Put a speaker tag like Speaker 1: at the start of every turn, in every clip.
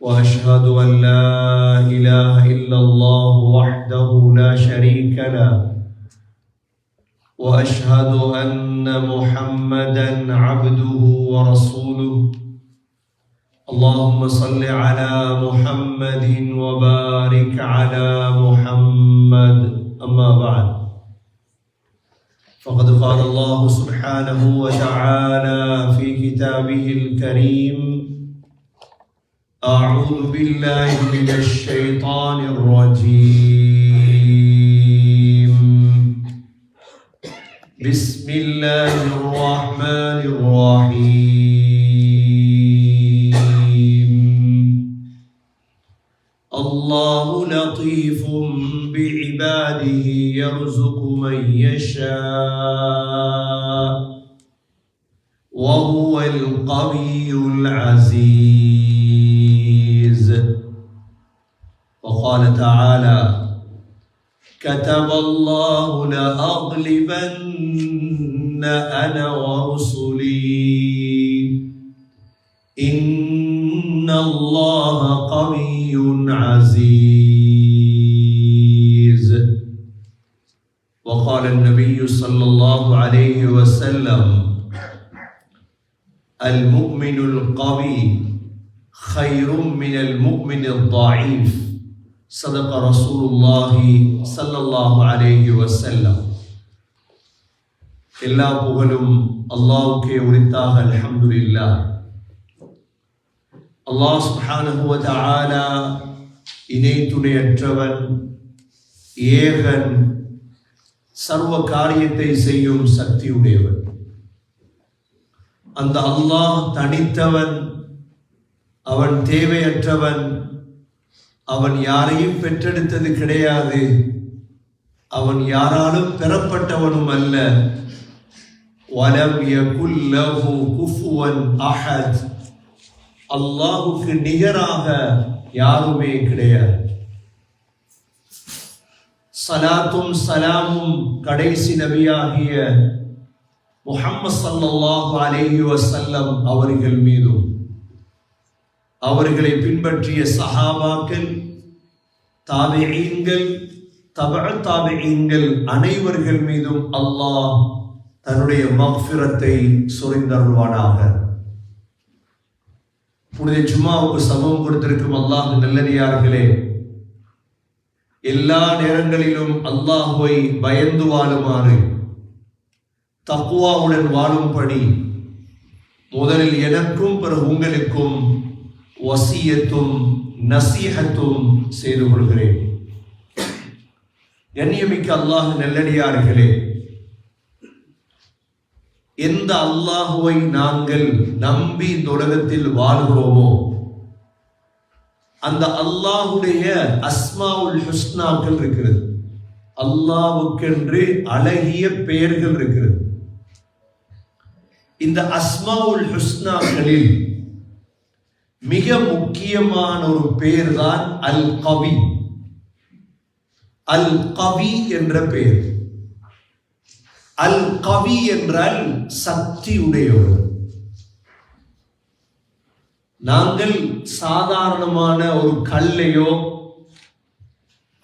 Speaker 1: وأشهد أن لا إله إلا الله وحده لا شريك له وأشهد أن محمدا عبده ورسوله. اللهم صل على محمد وبارك على محمد أما بعد. فقد قال الله سبحانه وتعالى في كتابه الكريم أعوذ بالله من الشيطان الرجيم. بسم الله الرحمن الرحيم. الله لطيف بعباده يرزق من يشاء وهو القوي العزيز. وقال تعالى كتب الله لأغلبن أنا ورسلي. إن الله قوي عزيز. وقال النبي صلى الله عليه وسلم المؤمن القوي خير من المؤمن الضعيف. صدق رسول الله صلى الله عليه وسلم எல்லா புகழும் அல்லாஹ்வுக்கே உரித்தாக அல்ஹம்துலில்லாஹ் அல்லாஹ் சுப்ஹானஹு வ தஆலா இணை துணையற்றவன் ஏகன் சர்வ காரியத்தை செய்யும் சக்தியுடையவன் அந்த அல்லாஹ் தனித்தவன் அவன் தேவையற்றவன் அவன் யாரையும் பெற்றெடுத்தது கிடையாது. அவன் யாராலும் பெறப்பட்டவனும் அல்ல. வலம் யகுல்லஹு குஃபுவன் அஹத். அல்லாஹுக்கு நிகராக யாருமே கிடையாது. சலாத்தும் சலாமும் கடைசி நபியாகிய முஹம்மது சல்லாஹு அலேஹி வசல்லம் அவர்கள் மீதும். அவர்களை பின்பற்றிய சஹாபாக்கள் தாபிஈன்கள் தபஅ தாபிஈன்கள் அனைவர்கள் மீதும் அல்லாஹ் தன்னுடைய மக்ஃபிரத்தை சொரிந்தருள்வானாக. புனித சும்மாவுக்கு சமம் கொடுத்திருக்கும் அல்லாஹ் நல்லடியார்களே எல்லா நேரங்களிலும் அல்லாஹுவை பயந்து வாழுமாறு தக்குவாவுடன் வாழும்படி முதலில் எனக்கும் பிறகு உங்களுக்கும் வசியத்தும் நசீகத்துவம் செய்து கொள்கிறேன். கண்ணியமிக்க அல்லாஹ் நல்லடியார்களே எந்த அல்லாஹுவை நாங்கள் நம்பி இந்த உலகத்தில் வாழ்கிறோமோ அந்த அல்லாஹுடைய அஸ்மாவுல் ஹுஸ்னாக்கள் இருக்கிறது. அல்லாவுக்கென்று அழகிய பெயர்கள் இருக்கிறது. இந்த அஸ்மாவுல் ஹுஸ்னாக்களில் மிக முக்கியமான ஒரு பேர் தான் அல் கவி அல் கவி என்ற பெயர் அல் கவி என்றால் சக்தி உடையவர் நாங்கள் சாதாரணமான ஒரு கல்லையோ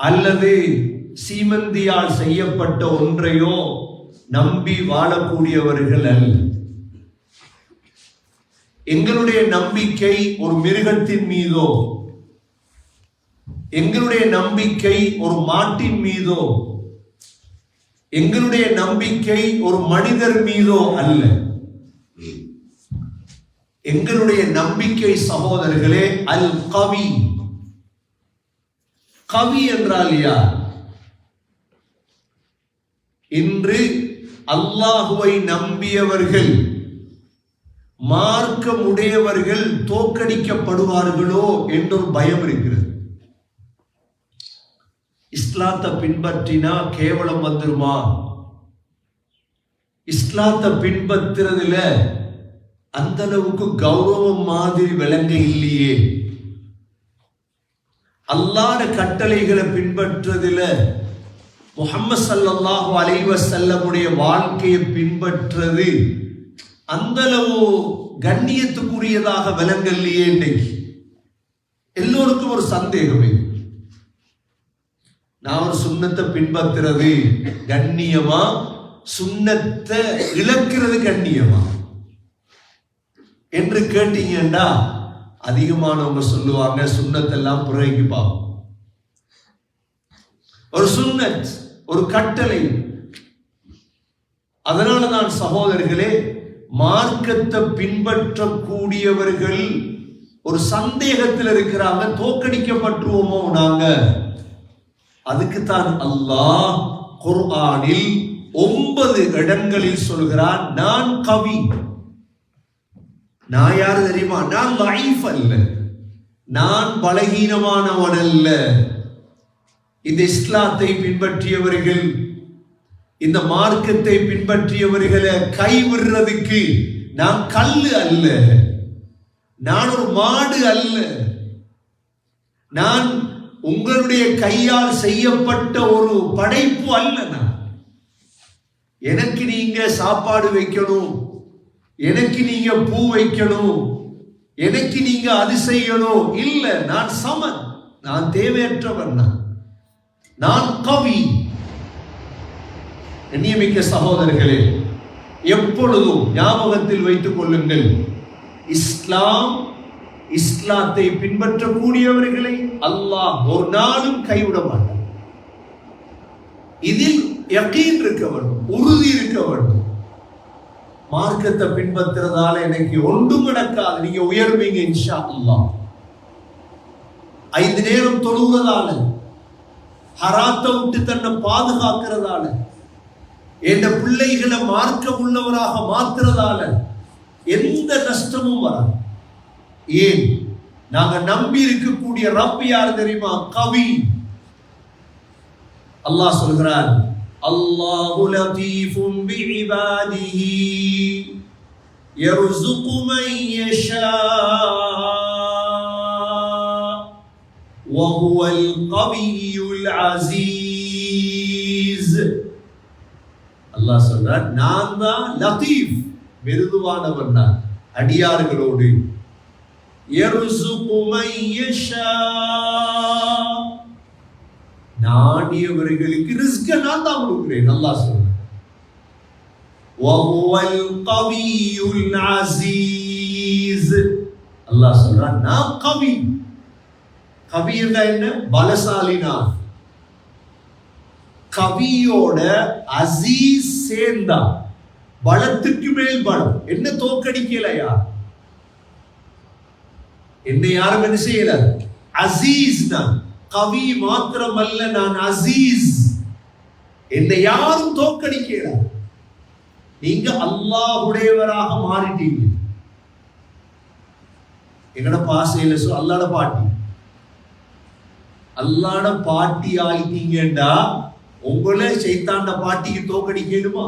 Speaker 1: அல்லது சீமந்தியால் செய்யப்பட்ட ஒன்றையோ நம்பி வாழக்கூடியவர்கள் அல்ல. எங்களுடைய நம்பிக்கை ஒரு மிருகத்தின் மீதோ? எங்களுடைய நம்பிக்கை ஒரு மாட்டின் மீதோ? எங்களுடைய நம்பிக்கை ஒரு மனிதர் மீதோ அல்ல. எங்களுடைய நம்பிக்கை சகோதரர்களே அல் கவி. கவி என்றால் யார்? இன்று அல்லாஹுவை நம்பியவர்கள் மார்க்கமுடையவர்கள் தோக்கடிக்கப்படுவார்களோ என்றொரு பயம் இருக்கிறது இஸ்லாத்தை பின்பற்றினா கேவலம் வந்துருமா? இஸ்லாத்தை பின்பற்றுறதுல அந்த அளவுக்கு கௌரவம் மாதிரி விளங்க இல்லையே. அல்லாத கட்டளைகளை பின்பற்றுறதுல முகமது சல்லாஹூ அலைவசல்லமுடைய வாழ்க்கையை பின்பற்றுறது அந்த அளவு கண்ணியத்துக்குரியதாக விலங்கல்லையே இன்றைக்கு. எல்லோருக்கும் ஒரு சந்தேகமே. நான் ஒரு சுண்ணத்தை பின்பற்றுறது கண்ணியமா? சுண்ணத்தை இழக்கிறது கண்ணியமா? என்று கேட்டீங்கன்னா அதிகமானவங்க சொல்லுவாங்க சுண்ணத்தெல்லாம் புறவைக்கு பார்ப்போம் ஒரு சுண்ணத் ஒரு கட்டளை. அதனால தான் சகோதரர்களே மார்க்கத்தை பின்பற்றக்கூடியவர்கள் ஒரு சந்தேகத்தில் இருக்கிறாங்க தோக்கடிக்கப்பட்டுவோமோ நாங்க? அதுக்குத்தான் அல்லாஹ் குர்ஆனில் ஒன்பது இடங்களில் சொல்கிறான் நான் கவி. நான் யாரு தெரியுமா? நான் லைஃப் அல்ல. நான் பலகீனமானவன் அல்ல. இந்த இஸ்லாத்தை பின்பற்றியவர்கள் இந்த மார்க்கத்தை பின்பற்றியவர்களை கைவிடுறதுக்கு நான் கல் அல்ல. நான் ஒரு மாடு அல்ல. நான் உங்களுடைய கையால் செய்யப்பட்ட ஒரு படைப்பு அல்ல நான். எனக்கு நீங்க சாப்பாடு வைக்கணும். எனக்கு நீங்க பூ வைக்கணும். எனக்கு நீங்க அது செய்யணும். இல்லை நான் சமன். நான் தேவையற்றவன் நான். நான் கவி. நியமிக்க சகோதரர்களே எப்பொழுதும் ஞாபகத்தில் வைத்துக் கொள்ளுங்கள். இஸ்லாம் இஸ்லாத்தை பின்பற்றக்கூடியவர்களை அல்லாஹ் ஒரு நாளும் கைவிட மாட்டார் இதில் யக்கீன் இருக்க வேண்டும் உறுதி இருக்க வேண்டும். மார்க்கத்தை பின்பற்றுறதால எனக்கு ஒன்றும் நடக்காது. நீங்க உயர்வீங்க இன்ஷா அல்லாஹ். ஐந்து நேரம் தொழுவதால ஹராத்தை விட்டு தன்னை பாதுகாக்கிறதால என் பிள்ளைகளை மார்க்க உள்ளவராக மாத்துறதால எந்த நஷ்டமும் வராது ஏன் நாங்க நம்பி இருக்கக்கூடிய ரப் யார் தெரியுமா கவி அல்லாஹ் சொல்கிறார் அல்லாஹு லதீஃபும் பிஇபாதிஹி يرزق من يشاء وهو القوي العزيز அல்லாஹ் சொல்றார் நான் தான் லதீஃப் மிருதுவானவன் நான். அடியார்களோடு நாடியவர்களுக்கு ரிஸ்க நான் தான் கொடுக்கிறேன் நல்லா சொல்றேன் அல்லாஹ் சொல்றான் நான் கவி. கவி என்ன? பலசாலி நான் கவியோட அசீஸ் சேர்ந்தா பலத்துக்கு மேல் பலம் என்ன தோக்கடிக்கலையா? என்னை யாரும் என்ன செய்யல? அசீஸ் தான். கவி மாத்திரமல்ல நான் அசீஸ். என்னை யாரும் தோக்கடிக்கல. நீங்க அல்லாஹுடையவராக மாறிட்டீங்க. எங்கட பாசையில சொல் அல்லாட பாட்டி. அல்லாட பாட்டி ஆயிட்டீங்கடா. உங்களே சைத்தாண்ட பாட்டிக்கு தோக்கடிக்கணுமா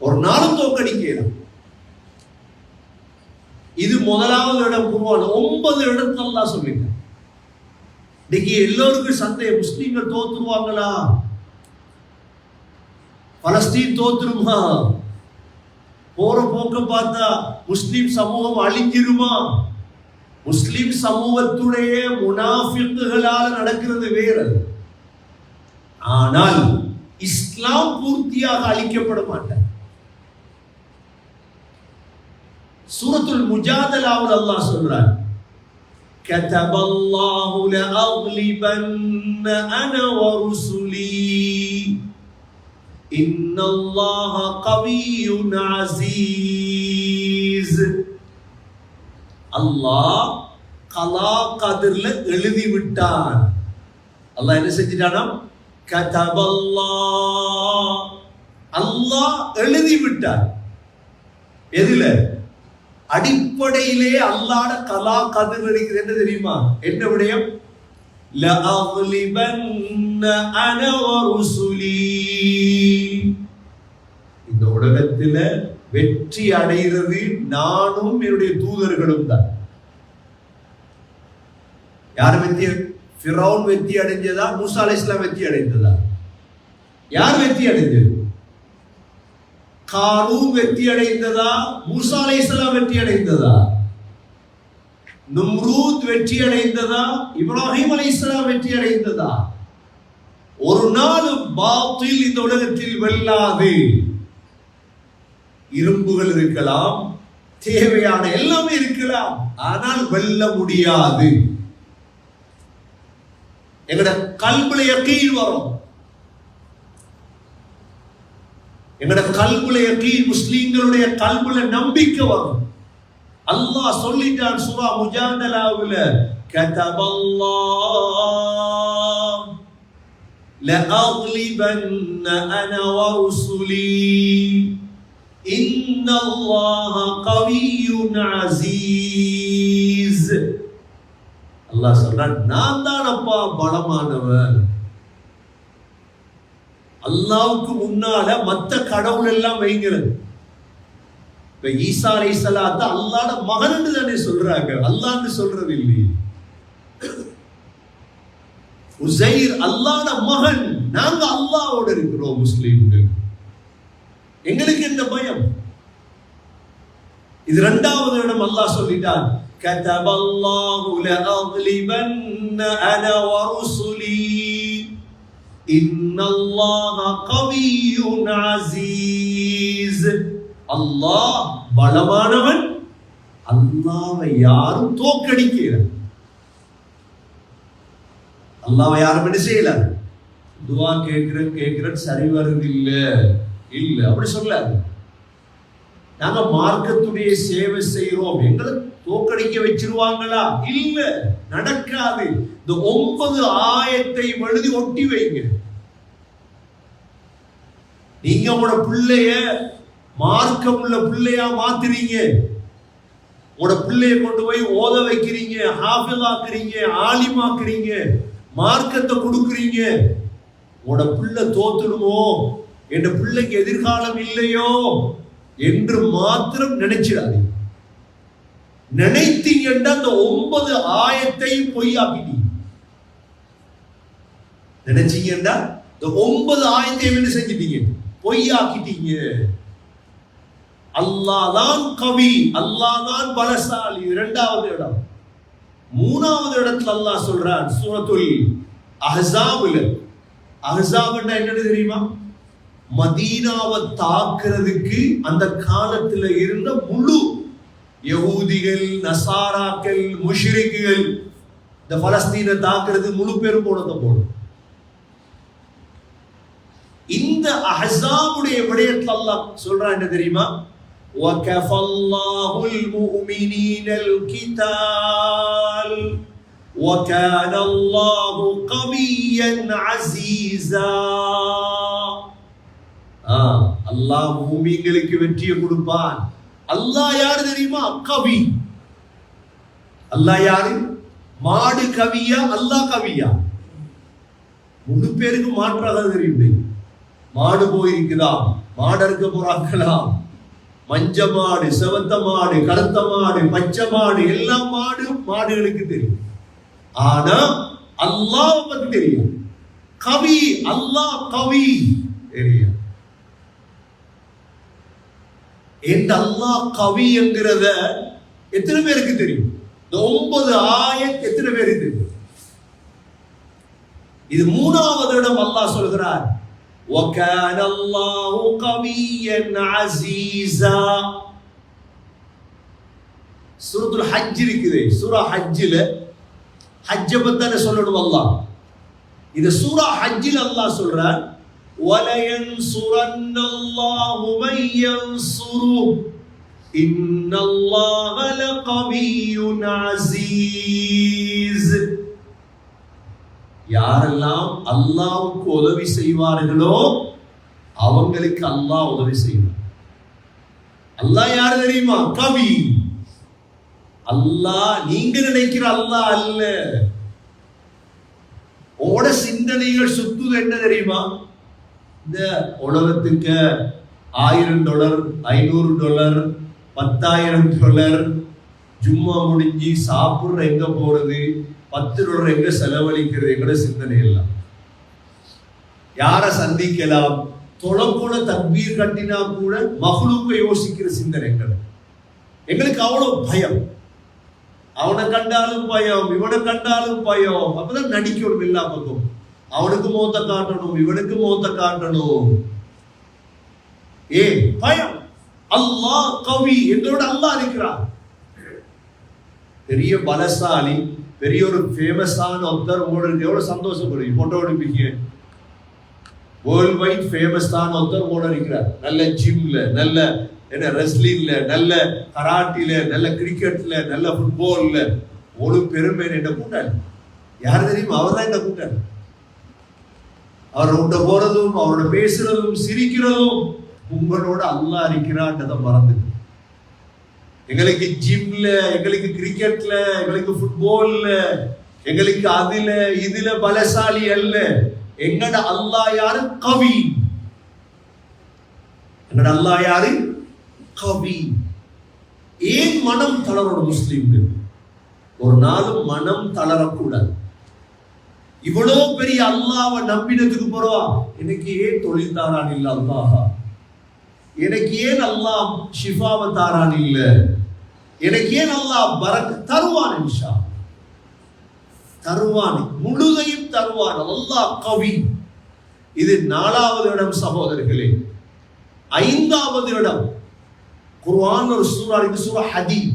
Speaker 1: ஒரு நாளும் தோக்கடிக்கலாம் இது முதலாவது இடம் குருவான் ஒன்பது இடத்துல சொல்லுங்க இன்னைக்கு எல்லோருக்கும் சந்தேகம் முஸ்லீம்கள் தோத்துருவாங்களா? பலஸ்தீன் தோத்துருமா? போற போக்க பார்த்தா முஸ்லீம் சமூகம் அழிஞ்சிருமா? முஸ்லீம் சமூகத்துடைய முனாஃபிக்குகளால் நடக்கிறது வேற. ஆனால் இஸ்லாம் பூர்த்தியாக அழிக்கப்பட மாட்டார் சூரத்துல் முஜாதலாவில் அல்லாஹ் சொல்றார் كتب الله لأغلبن أنا ورسلي إن الله قوي عزيز அல்லாஹ் கலா கதிர்ல எழுதி விட்டான் அல்லாஹ் என்ன செஞ்சிட்டானா கதபல்லா அல்லாஹ் எழுதிவிட்டார். எதுல? அடிப்படையிலே அல்லாட கலா கதிர் இருக்கிறது என்ன தெரியுமா? என்ன விடயம்? இந்த உலகத்துல வெற்றி அடைகிறது நானும் என்னுடைய தூதர்களும் தான். யார் வெற்றி ஃபிரௌன் வெற்றி அடைஞ்சதா? மூசா அலைஹிஸ்ஸலாம் வெற்றி அடைந்ததா? யார் வெற்றி அடைஞ்சது காரூன் வெற்றி அடைந்ததா? மூசா அலைஹிஸ்ஸலாம் வெற்றி அடைந்ததா? நும்ரூத் வெற்றி அடைந்ததா? இப்ராஹிம் அலைஹிஸ்ஸலாம் வெற்றி அடைந்ததா? ஒரு நாள் பாத்தில் இந்த உலகத்தில் வெல்லாது. இரும்புகள் இருக்கலாம் தேவையான எல்லாமே இருக்கலாம். ஆனால் வெல்ல முடியாது. எங்கட கல்புல யக்கீன் வரும் எங்கட கல்புல யக்கீன் முஸ்லிம்களுடைய கல்புல நம்பிக்கை வரும் அல்லாஹ் சொல்லிட்டான் சூரா முஜாதலாவுல கதபல்லாஹ் لأغلبن أنا ورسلي إن الله قوي عزيز அல்லாஹ் சொல்றான் நான் தானப்பா பலமானவன். அல்லாவுக்கு முன்னால மத்த கடவுள் எல்லாம் வைங்கிறது இப்ப ஈசா அலை சலாத்த அல்லாட மகன் தானே சொல்றாங்க. அல்லான்னு சொல்றது இல்லை உசைர் அல்லாட மகன். நாங்க அல்லாவோட இருக்கிறோம் முஸ்லீம்கள். எங்களுக்கு இந்த பயம்? இது இரண்டாவது இடம் அல்லாஹ் சொல்லிட்டான். كتب الله لأغلبن أنا ورسلي إن الله قوي عزيز அல்லாஹ் பலமானவன் அல்லாவை யாரும் தோக்கடிக்கல அல்லாவை யாரும் என்ன செய்யல துவா கேட்கிறேன் கேட்கிறேன் சரி வருது இல்ல இல்ல அப்படி சொல்லாது நாங்க மார்க்கத்துடைய சேவை செய்யறோம் எங்களை தோக்கடிக்க வச்சிருவாங்களா? இல்ல நடக்காது. இந்த ஒன்பது ஆயத்தை எழுதி ஒட்டி வைங்க. நீங்க உங்களோட பிள்ளைய மார்க்கம் உள்ள பிள்ளையா மாத்துறீங்க. உங்களோட பிள்ளைய கொண்டு போய் ஓத வைக்கிறீங்க ஹாஃபிலாக்குறீங்க ஆலிமாக்குறீங்க மார்க்கத்தை கொடுக்குறீங்க. உங்களோட பிள்ளை தோத்துடுமோ? என் பிள்ளைக்கு எதிர்காலம் இல்லையோ? என்று மாத்திரம் நினைச்சிடாதீங்க. நினைத்தீங்கன்னா அந்த ஒன்பது ஆயத்தையும் பொய் ஆக்கிட்டீங்க. நினைச்சீங்கன்னா இந்த ஒன்பது ஆயத்தையும் என்ன செஞ்சிட்டீங்க? பொய்யாக்கிட்டீங்க. அல்லாதான் கவி அல்லாதான் பலசாலி. இரண்டாவது இடம். மூணாவது இடத்துல அல்லாஹ் சொல்றான் சூரத்துல் அஹ்ஸாபுல அஹ்ஸாப்னா என்னன்னு தெரியுமா? மதீனாவை தாக்குறதுக்கு அந்த காலத்துல இருந்த முழு யகூதிகள் நசாராக்கள் முஷ்ரிக்குகள் இந்த பலஸ்தீனை தாக்குறது முழு பேரும் போனத போடும் இந்த அஹ்ஸாபுடைய விடயத்துல அல்லாஹ் சொல்றான் என்ன தெரியுமா وكفى الله المؤمنين القتال وكان الله قويا عزيزا அல்லாஹ் பூமிங்களுக்கு வெற்றியை கொடுப்பான் அல்லாஹ் யாரு தெரியுமா? கவி. அல்லாஹ் யாரு? மாடு கவியா அல்லாஹ் கவியா? முழு பேருக்கு மாற்றாக தெரியும் மாடு போயிருக்குதா? மாடு இருக்க போறாங்களா? மஞ்ச மாடு செவத்த மாடு கருத்த மாடு பச்சை மாடு எல்லா மாடு மாடுகளுக்கு தெரியும். ஆனா அல்லாஹ் பத்தி தெரியும். கவி அல்லாஹ் கவி. தெரியும். எந்த அல்லாஹ் கவி என்கிறத எத்தனை பேருக்கு தெரியும் இந்த ஒன்பது ஆயத் எத்தனை பேருக்கு தெரியும் இது மூணாவது இடம் அல்லாஹ் சொல்கிறார் وكان الله قويا عزيزا சூரத்துல் ஹஜ் இருக்குது சூரா ஹஜ்ஜில் ஹஜ்ஜை பத்தான சொல்லணும் அல்லாஹ் இது சூரா ஹஜ்ஜில் அல்லாஹ் சொல்றார் وَلَيَنْصُرَنَّ اللَّهُ مَن يَنصُرُهُ إِنَّ اللَّهَ لَقَوِيٌّ عَزِيزٌ யாரெல்லாம் அல்லாவுக்கு உதவி செய்வார்களோ அவங்களுக்கு அல்லாஹ் உதவி செய்வார் அல்லாஹ் யாரு தெரியுமா கவி அல்லாஹ் நீங்க நினைக்கிற அல்லாஹ் அல்ல சிந்தனைகள் சுத்துது என்ன தெரியுமா இந்த உலகத்துக்கு ஆயிரம் டாலர் ஐநூறு டாலர் பத்தாயிரம் டாலர் ஜும்மா முடிஞ்சு சாப்பிடுற எங்க போறது? பத்து டாலர் எங்க செலவழிக்கிறது எங்கட சிந்தனை எல்லாம் யாரை சந்திக்கலாம்? தொலைக்குள்ள தக்பீர் கட்டினா கூட மகளுக்கு யோசிக்கிற சிந்தனை எங்களை எங்களுக்கு அவ்வளவு பயம். அவனை கண்டாலும் பயம் இவனை கண்டாலும் பயம். அப்பதான் நடிக்கணும் எல்லா பக்கம் அவனுக்கு மோத்த காட்டணும் இவனுக்கு மோத்த காட்டணும். ஏ பயம். அல்லாஹ் கவி எங்களோட அல்லாஹ் இருக்கிறார் பெரிய பலசாலி பெரிய ஒரு ஃபேமஸான ஒருத்தர் உங்களுக்கு எவ்வளவு சந்தோஷப்படுவீங்க? போட்டோ எடுப்பீங்க. வேர்ல்ட் வைட் ஃபேமஸான ஒருத்தர் உங்களோட இருக்கிறார். நல்ல ஜிம்ல நல்ல என்ன ரெஸ்லிங்ல நல்ல கராட்டில நல்ல கிரிக்கெட்ல நல்ல ஃபுட்பால்ல ஒரு பெருமை என்ன கூட்டாளி யார் தெரியுமா? அவர் தான் என்ன கூட்டாளி அவர் உண்ட போறதும் அவரோட பேசுறதும் சிரிக்கிறதும் உங்களோட அல்லாஹ் இருக்கிறான்றதை மறந்து எங்களுக்கு ஜிம்ல எங்களுக்கு கிரிக்கெட்ல எங்களுக்கு ஃபுட்பால்ல எங்களுக்கு அதுல இதுல பலசாலி அல்ல. எங்கட அல்லாஹ் யாரு? கவி. எங்கட அல்லாஹ் யாரு? கவி. ஏன் மனம் தளரோட முஸ்லீம்கள்? ஒரு நாளும் மனம் தளரக்கூடாது. இவ்வளோ பெரிய அல்லாவை நம்பினதுக்கு போறோம் எனக்கு ஏன் தொழில் தாரான் இல்லை அல்லாஹா? எனக்கு ஏன் அல்லாஹ் ஷிஃபாவை தாரான் இல்லை? எனக்கு ஏன் அல்லாஹ் பரக் தருவான் இன்ஷா? தருவான் முழுதையும் தருவான். அல்லாஹ் கவி. இது நாலாவது இடம் சகோதரர்களே. ஐந்தாவது இடம். குர்ஆன் ஒரு சூறா இது சூறா ஹதீத்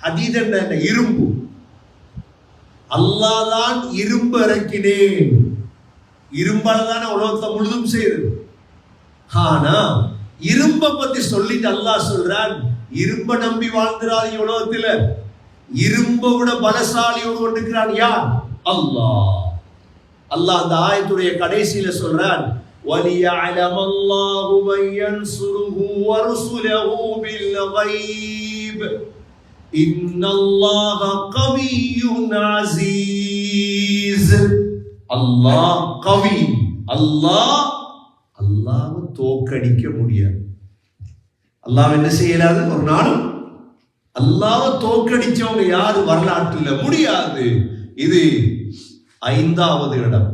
Speaker 1: ஹதீத் என்ன? இரும்பு. அல்லாஹ் தான் இரும்பு இறக்கினேன் இரும்பால தானே உலகத்தை முழுதும் செய்யுது ஆனா இரும்ப பத்தி சொல்லிட்டு அல்லாஹ் சொல்றான் இரும்ப நம்பி வாழ்ந்துறாரு உலகத்துல இரும்ப விட பலசாலியோடு கொண்டிருக்கிறான் யார் அல்லாஹ் அல்லாஹ் அந்த ஆயத்துடைய கடைசியில சொல்றான் وَلِيَعْلَمَ اللَّهُ مَن يَنصُرُهُ وَرُسُلَهُ بِالْغَيْبِ அல்லாஹ் கவி அல்லாஹ் அல்லாஹ்வை தோக்கடிக்க முடியாது அல்லாஹ் என்ன செய்யலாது ஒரு நாளும் அல்லாஹ்வை தோக்கடிச்சவங்க யாரு வரலாற்றுல முடியாது இது ஐந்தாவது இடம்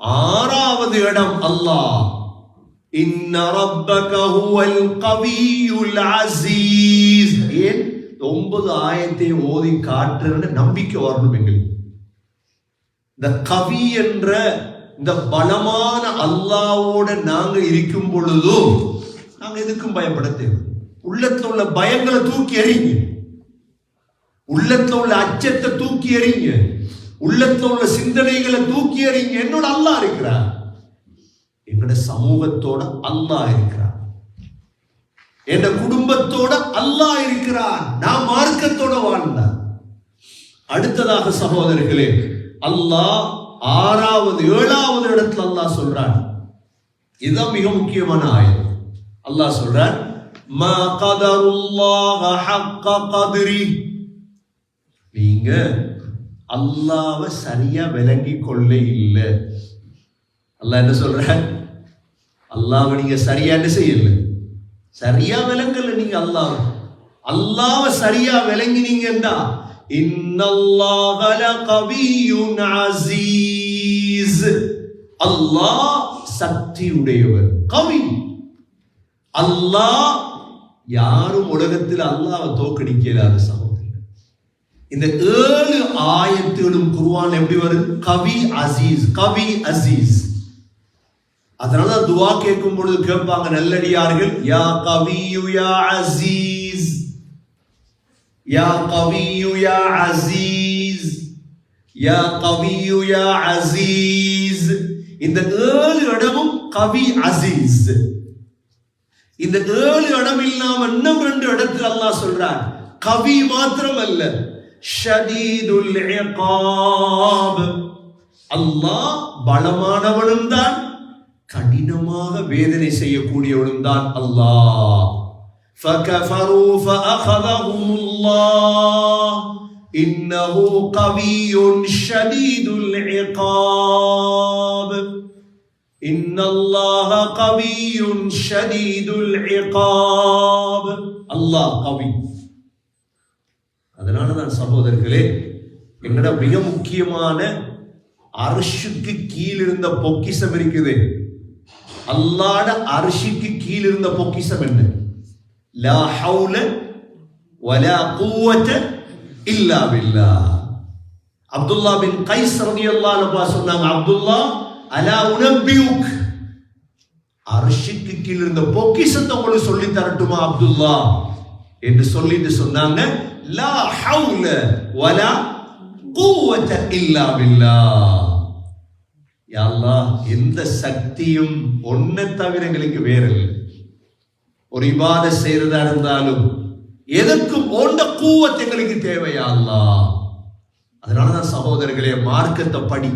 Speaker 1: ஆறாவது இடம் அல்லாஹ் இன்ன ربك هو القوي العزيز. ஏன்? ஒன்பது ஆயத்தை ஓதி காட்டுறன்னு நம்பிக்கை வரணும் எங்களுக்கு. இந்த கவி என்ற இந்த பலமான அல்லாவோட நாங்க இருக்கும் பொழுதும் நாங்க எதுக்கும் பயப்பட தேவை உள்ளத்துல உள்ள பயங்களை தூக்கி எறிங்க உள்ளத்துல உள்ள அச்சத்தை தூக்கி எறிங்க உள்ளத்துல உள்ள சிந்தனைகளை தூக்கி எறிங்க என்னோட அல்லாஹ் இருக்கிறார். எங்களோட சமூகத்தோட அல்லாஹ் இருக்கிறான். என் குடும்பத்தோட அல்லாஹ் இருக்கிறான். நான் மார்க்கத்தோட வாழ்ந்தார் அடுத்ததாக சகோதரர்களே அல்லாஹ் ஆறாவது ஏழாவது இடத்துல அல்லாஹ் சொல்றான். இதுதான் மிக முக்கியமான ஆயம் அல்லாஹ் சொல்றான் மா கதருல்லாஹ ஹக்க கதிரி. நீங்க அல்லாவை சரியா விளங்கி கொள்ள இல்லை. அல்லாஹ் என்ன சொல்ற அல்லாவை நீங்க சரியா என்ன செய்யல? சரியா விளங்கல நீங்க அல்லாஹ். அல்லாவை சரியா விளங்கினீங்கன்னா இன்னல்லாஹ அல்லாஹ் சக்தி உடையவர் கவி. அல்லாஹ் யாரும் உலகத்தில் அல்லாவை தோக்கடிக்கலாத சகோதரர் இந்த ஏழு ஆயத்துகளும் குருவான் எப்படி வருது? கவி அசீஸ் கவி அசீஸ். அதனால துவா கேட்கும் பொழுது கேட்பாங்க நல்லடியார்கள் யா கவியு யா அசீஸ். யா கவியு யா அசீஸ். யா கவியு யா அசீஸ். இந்த ஏழு இடமும் கவி அசீஸ். இந்த ஏழு இடம் இல்லாம இன்னும் ரெண்டு இடத்துல அல்லாஹ் சொல்றார் கவி மாத்திரம் அல்ல ஷதீதுல் இகாப். அல்லாஹ் பலமானவனும் தான் கடினமாக வேதனை செய்யக்கூடியவனும் தான் அல்லாஹ் فكفروا فأخذهم الله إنه قوي شديد العقاب إن الله قوي شديد العقاب அல்லாஹ் கவி அதனால தான் சகோதரர்களே எங்கட மிக முக்கியமான அரிசுக்கு கீழ் இருந்த பொக்கிஷம் இருக்குது அல்லாட அரிசிக்கு கீழ் இருந்த பொக்கிஷம் என்ன லா ஹவுல வலா குவத இல்லா பில்லா அப்துல்லா பின் கைஸ் ரலியல்லாஹு அன்ஹு சொன்னாங்க அப்துல்லா அலா உனபியுக் அரிசிக்கு கீழ் இருந்த பொக்கிஷத்தை உங்களுக்கு சொல்லி தரட்டுமா அப்துல்லா என்று சொல்லிட்டு சொன்னாங்க லா ஹவுல வலா குவத இல்லா பில்லா யாழ்லா எந்த சக்தியும் ஒன்று தவிர எங்களுக்கு வேற இல்லை ஒரு இபாத செய்யறதா இருந்தாலும் எதற்கும் ஓண்ட கூவத்தை எங்களுக்கு தேவையா அதனாலதான் சகோதரர்களே மார்க்கத்தை படி.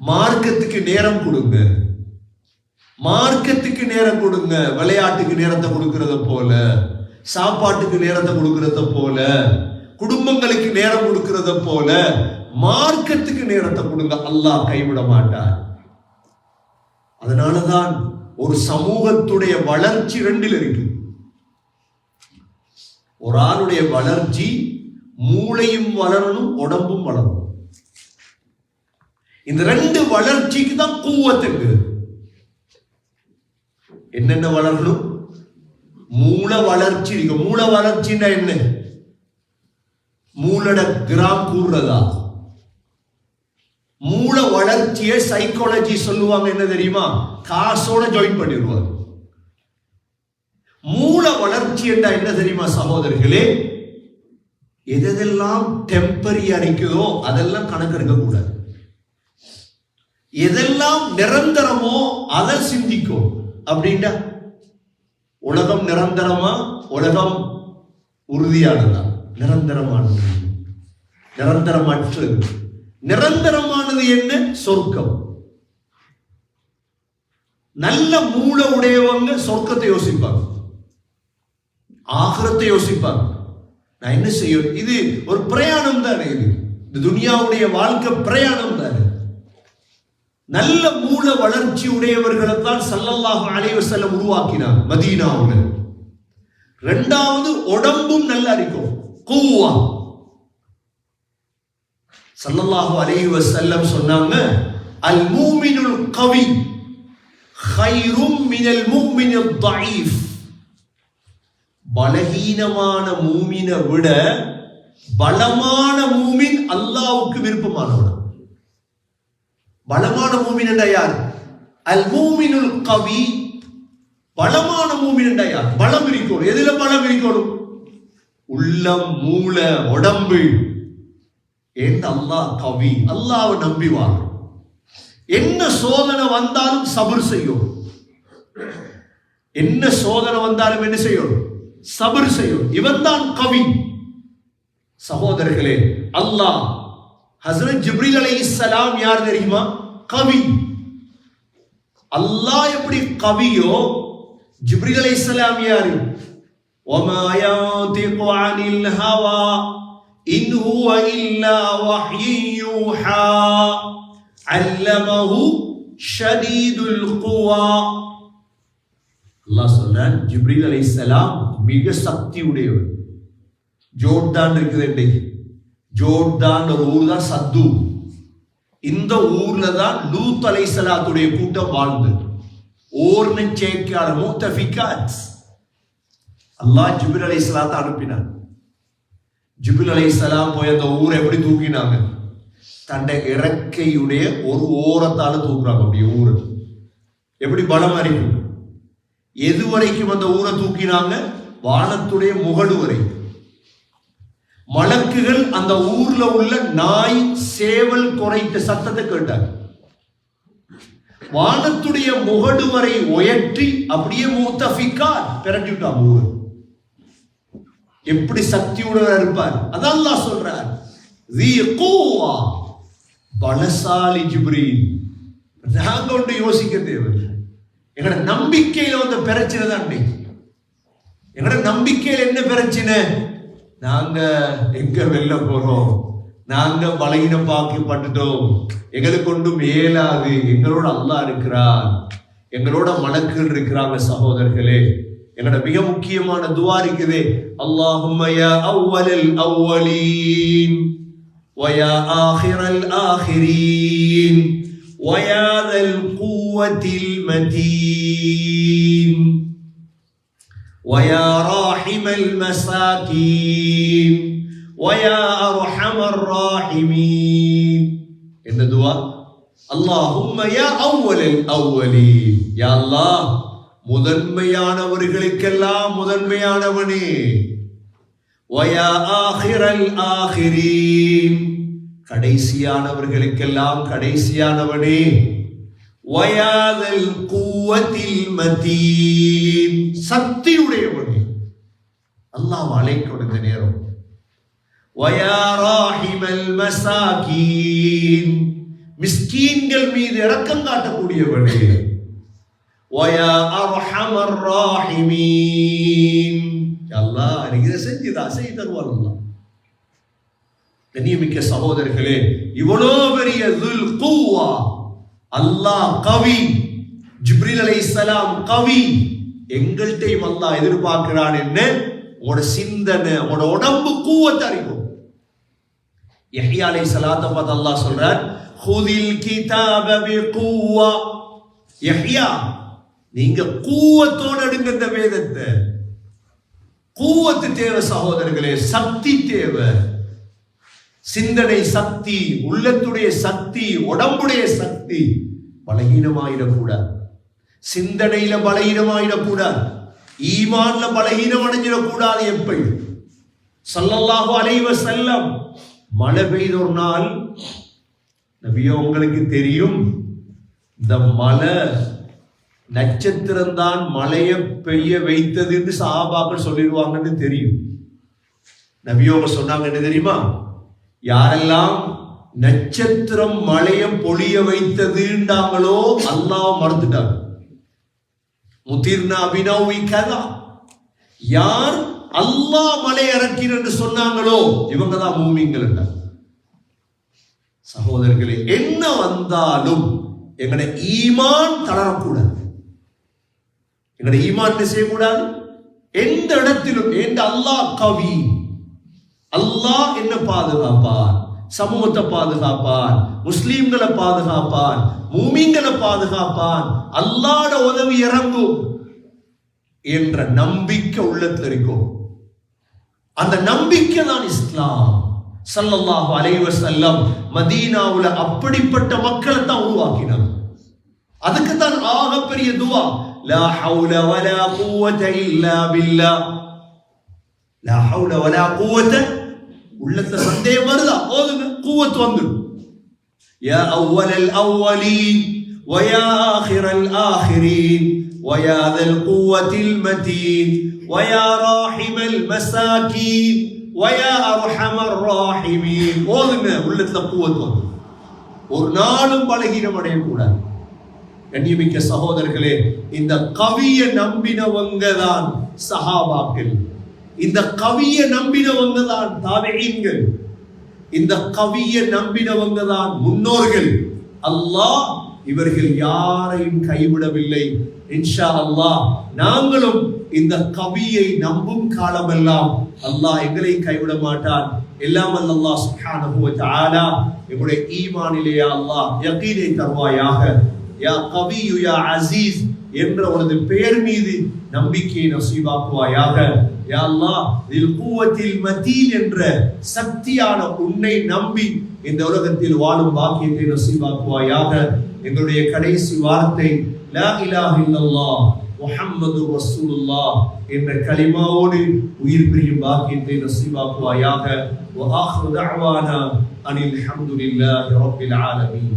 Speaker 1: மார்க்கத்துக்கு நேரம் கொடுங்க. மார்க்கத்துக்கு நேரம் கொடுங்க. விளையாட்டுக்கு நேரத்தை கொடுக்கறத போல சாப்பாட்டுக்கு நேரத்தை கொடுக்கறத போல குடும்பங்களுக்கு நேரம் கொடுக்கறத போல மார்க்கத்துக்கு நேரத்தை கொடுங்க. அல்லாஹ் கைவிட மாட்டார். அதனாலதான் ஒரு சமூகத்துடைய வளர்ச்சி ரெண்டில் இருக்கு. ஒரு ஆளுடைய வளர்ச்சி மூளையும் வளரணும் உடம்பும் வளரணும். இந்த ரெண்டு வளர்ச்சிக்கு தான் கூவத்துக்கு என்னென்ன வளரணும்? மூல வளர்ச்சி இருக்கு. மூல வளர்ச்சின்னா என்ன? மூலட கிராம் கூறுறதா? மூல வளர்ச்சியை சைக்காலஜி சொல்லுவாங்க என்ன தெரியுமா? காசோட ஜாயின் பண்ணிடுவாங்க மூல வளர்ச்சி என்றா என்ன தெரியுமா சகோதரர்களே? எதெல்லாம் டெம்பரி அடிக்குதோ அதெல்லாம் கணக்கெடுக்க கூடாது. எதெல்லாம் நிரந்தரமோ அதை சிந்திக்கும். அப்படின்டா உலகம் நிரந்தரமா? உலகம் உறுதியானதான் நிரந்தரமானது. நிரந்தரமற்று. நிரந்தரமானது என்ன? சொர்க்கம். நல்ல மூளை உடையவங்க சொர்க்கத்தை யோசிப்பாங்க. ஆகரத்தை யோசிப்பாங்க. நான் என்ன செய்யும் இது ஒரு பிரயாணம் தானே இது. இந்த துனியாவுடைய வாழ்க்கை பிரயாணம் தானே. நல்ல மூல வளர்ச்சி உடையவர்களை தான் சல்லல்லாஹ் அலைஹி உருவாக்கினார் மதீனாவுல. ரெண்டாவது உடம்பும் நல்லா இருக்கும். கூவா சல்லல்லாஹு அலைஹி வஸல்லம் சொன்னாங்க அல் மூமினுல் கவி ஹைரும் மினல் மூமினில் தஈஃப் பலகீனமான மூமினை விட பலமான மூமின் அல்லாவுக்கு விருப்பமானவன் பலமான மூமின் என்றா யார் அல் மூமினுல் கவி பலமான மூமின் என்றா யார் பலம் இருக்கணும் எதுல பலம் இருக்கணும் உள்ளம் மூளை உடம்பு. ஏன் அல்லாஹ் கவி அல்லாவை நம்பிவார் என்ன சோதனை வந்தாலும் சபர் செய்யும். என்ன சோதனை வந்தாலும் என்ன செய்யும்? சபர் செய்யும். இவன் தான் கவி. சகோதரர்களே அல்லாஹ் ஹசரத் ஜிப்ரீல் இஸ்லாம் யார் தெரியுமா? கவி. அல்லாஹ் எப்படி கவியோ ஜிப்ரீல் இஸ்லாம் யாரு? وما ينطق عن الهوى إن هو إلا وحي يوحى علمه شديد القوى அல்லாஹ் சொன்னான் ஜிப்ரீல் அலைஹிஸ்ஸலாம் மிக சக்தி உடையவர் ஜோர்டான் இருக்குது இன்னைக்கு ஜோர்டான் ஒரு ஊர் தான் சத்து இந்த ஊர்ல தான் லூத் அலைஹிஸ்ஸலாத்துடைய கூட்டம் வாழ்ந்தது ஓர்னு சேக்கால மூத்தபிகாத் அல்லாஹ் ஜிப்ரீல் அனுப்பினார் ஜிபுல் ஜிப்ரீல் இஸ்லாம் போய் அந்த ஊரை எப்படி தூக்கினாங்க? தண்டை இறக்கையுடைய ஒரு ஓரத்தால் தூக்குறாங்க அப்படியே ஊரை. எப்படி பலம் அறிவு எது வரைக்கும் அந்த ஊரை தூக்கினாங்க? வானத்துடைய முகடு வரை. மலக்குகள் அந்த ஊர்ல உள்ள நாய் சேவல் குறைத்த சத்தத்தை கேட்டாங்க. வானத்துடைய முகடு வரை உயற்றி அப்படியே மூத்தபிக்கா பிரட்டி விட்டான் ஊர். எப்படி சக்தியுடன் இருப்பார்? அதான் அல்லாஹ் சொல்றார். பலசாலி ஜிப்ரீல். நாங்க ஒன்று யோசிக்க தேவை எங்களோட நம்பிக்கையில வந்த பிரச்சனை தான் எங்களோட நம்பிக்கையில் என்ன பிரச்சனை? நாங்க எங்க வெளில போறோம்? நாங்க பலகின பாக்கி பட்டுட்டோம் எங்களுக்கு ஒன்றும் ஏலாது. எங்களோட அல்லா இருக்கிறார். எங்களோட மலக்குகள் இருக்கிறாங்க சகோதரர்களே. எங்களோட மிக முக்கியமான துவா இருக்குது அல்லாஹும்ம யா அவ்வலல் அவ்வலீன் ويا آخر الآخرين ويا ذا القوة المتين ويا راحم المساكين ويا أرحم الراحمين إن دعاء اللهم يا أول الأولين يا الله முதன்மையானவர்களுக்கெல்லாம் முதன்மையானவனே. வயா ஆஹிரல் ஆஹிரீன். கடைசியானவர்களுக்கெல்லாம் கடைசியானவனே. வயாதல் கூவத்தில் மதீன் சக்தியுடையவனே. அல்லாஹ் அழைக்கும் இந்த நேரம். வயாராஹிமல் மசாகீன். மிஸ்கீன்கள் மீது இறக்கம் காட்டக்கூடியவனே. வயா அர்ஹமர் ராஹிமீன் அல்லாஹ் எனக்கு இதை செஞ்சுதா? செய்து தருவார் அல்லாஹ். கண்ணியமிக்க சகோதரர்களே இவ்வளோ பெரிய துல் கூவா அல்லாஹ் கவி ஜிப்ரில் அலைஹிஸ்ஸலாம் கவி எங்கள்கிட்டையும் அல்லாஹ் எதிர்பார்க்கிறான் என்ன? உங்களோட சிந்தனை உங்களோட உடம்பு கூவத்தை அறிவும். யஹ்யா அலை ஸலாத்தை பார்த்து அல்லாஹ் சொல்றார் ஹுதில் கிதாப பிகுவா. யஹ்யா நீங்க கூவத்தோடு எடுங்க இந்த வேதத்தை. கூவத்து தேவை சகோதரர்களே சக்தி தேவை. சிந்தனை சக்தி உள்ளத்துடைய சக்தி உடம்புடைய சக்தி பலகீனமாயிடக்கூடாது சிந்தனையில பலகீனமாயிடக்கூடாது ஈமான்ல பலகீனம் அடைஞ்சிடக்கூடாது எப்படி சல்லல்லாஹு அலைவ செல்லம் மழை பெய்த ஒரு நாள். நபியோ உங்களுக்கு தெரியும். இந்த மலை நட்சத்திரம்தான் மழையை பெய்ய வைத்தது என்று சொல்லிடுவாங்கன்னு தெரியும். நபியோக சொன்னாங்க என்ன தெரியுமா? யாரெல்லாம் நட்சத்திரம் மழையை பொழிய வைத்ததுண்டாங்களோ அல்லாஹ் மறந்துட்டாங்க. முதிர்னா அபினவி கதா. யார் அல்லாஹ் மலை இறக்கின்னு சொன்னாங்களோ இவங்க தான் மூமிங்கள் சகோதரர்களே என்ன வந்தாலும் எங்களை ஈமான் தளரக்கூடாது. எங்களுடைய ஈமான் செய்யக்கூடாது எந்த இடத்திலும் எந்த அல்லாஹ் கவி அல்லாஹ் என்ன பாதுகாப்பார்? சமூகத்தை பாதுகாப்பான் முஸ்லீம்களை பாதுகாப்பான் மூமிங்களை பாதுகாப்பான் அல்லாட உதவி இறங்கும் என்ற நம்பிக்கை உள்ளத்துல இருக்கும். அந்த நம்பிக்கை தான் இஸ்லாம். சல்லல்லாஹு அலைவர் செல்லம் மதீனாவுல அப்படிப்பட்ட மக்களை தான் உருவாக்கினார் அதுக்கு தான் ஆகப்பெரிய துவா. லா ஹவுல வலா குவத இல்லா பில்லா லா ஹவுல வலா குவத உள்ளத்துல சந்தேகம் வருதா ஓதுங்க குவத் வந்துடும் يا أول الأولين ويا آخر الآخرين ويا ذا القوة المتين ويا راحم المساكين ويا أرحم الراحمين ஓதுங்க உள்ளத்துல குவத் வந்துடும் ஒரு நாளும் பலகீனம் அடையக்கூடாது கண்ணியமிக்க சகோதரர்களே இந்த கவிய நம்பினவங்க தான் சஹாபாக்கள். இந்த கவிய நம்பினவங்க தான் தாவீன்கள் இந்த கவிய நம்பினவங்க தான் முன்னோர்கள். அல்லாஹ் இவர்கள் யாரையும் கைவிடவில்லை. இன்ஷா அல்லாஹ் நாங்களும் இந்த கவியை நம்பும் காலமெல்லாம் அல்லாஹ் எங்களை கைவிட மாட்டான். எல்லாம் அல்லாஹ் சுப்ஹானஹு வ தஆலா. எங்களுடைய ஈமானிலே அல்லாஹ் யகீனை தருவாயாக. யா கவியு யா அசீஸ் என்ற உனது பெயர் மீது நம்பிக்கையை நசீவாக்குவாயாக. மதீன் என்ற சக்தியான உன்னை நம்பி இந்த உலகத்தில் வாழும் பாக்கியத்தை நசீவாக்குவாயாக. எங்களுடைய கடைசி வார்த்தை லா இலாஹ் இல்லல்லாஹ் முஹம்மது ரசூலுல்லா என்ற கலிமாவோடு உயிர் பிரியும் பாக்கியத்தை நசீவாக்குவாயாக. வஆஹிரு தஅவானா அனில் ஹம்துலில்லாஹி ரப்பில் ஆலமீன்.